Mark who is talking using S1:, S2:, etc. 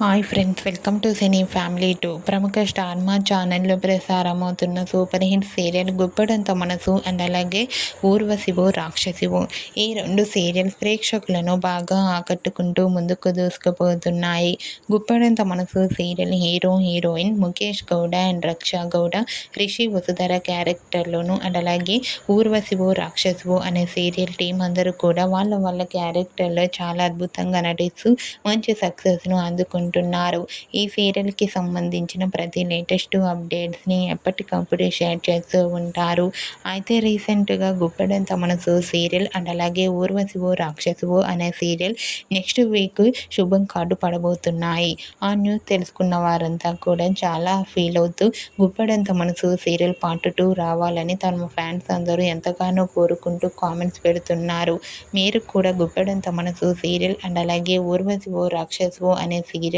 S1: Hi friends welcome to cine family two. ప్రముఖ star Maa ఛానల్లో ప్రసారమవుతున్న super hit serial Guppedantha Manasu and అలాగే ఊర్వశివో రాక్షసివో. ఈ రెండు సీరియల్స్ ప్రేక్షకులను బాగా ఆకట్టుకుంటూ ముందుకు దూసుకుపోతున్నాయి. Guppedantha Manasu serial hero heroine Mukesh Gowda and Raksha Gowda Rishi Vasudhara క్యారెక్టర్లోను and అలాగే ఊర్వశివో రాక్షసివో అనే సీరియల్ టీం అందరూ కూడా వాళ్ళ వాళ్ళ క్యారెక్టర్లో చాలా అద్భుతంగా నటిస్తూ మంచి సక్సెస్ను అందుకుంటారు అనుకుంటున్నారు ఈ సీరియల్కి సంబంధించిన ప్రతి లేటెస్ట్ అప్డేట్స్ని ఎప్పటికప్పుడు షేర్ చేస్తూ ఉంటారు. అయితే రీసెంట్గా గుప్పెడంత మనసు సీరియల్ అండ్ అలాగే ఊర్వశివో రాక్షసువో అనే సీరియల్ నెక్స్ట్ వీక్ శుభం కార్డు పడబోతున్నాయి. ఆ న్యూస్ తెలుసుకున్న వారంతా కూడా చాలా ఫీల్ అవుతూ గుప్పెడంత మనసు సీరియల్ పార్ట్ టూ రావాలని తమ ఫ్యాన్స్ అందరూ ఎంతగానో కోరుకుంటూ కామెంట్స్ పెడుతున్నారు. మీరు కూడా గుప్పెడంత మనసు సీరియల్ అండ్ అలాగే ఊర్వశివో రాక్షసువో అనే సీరియల్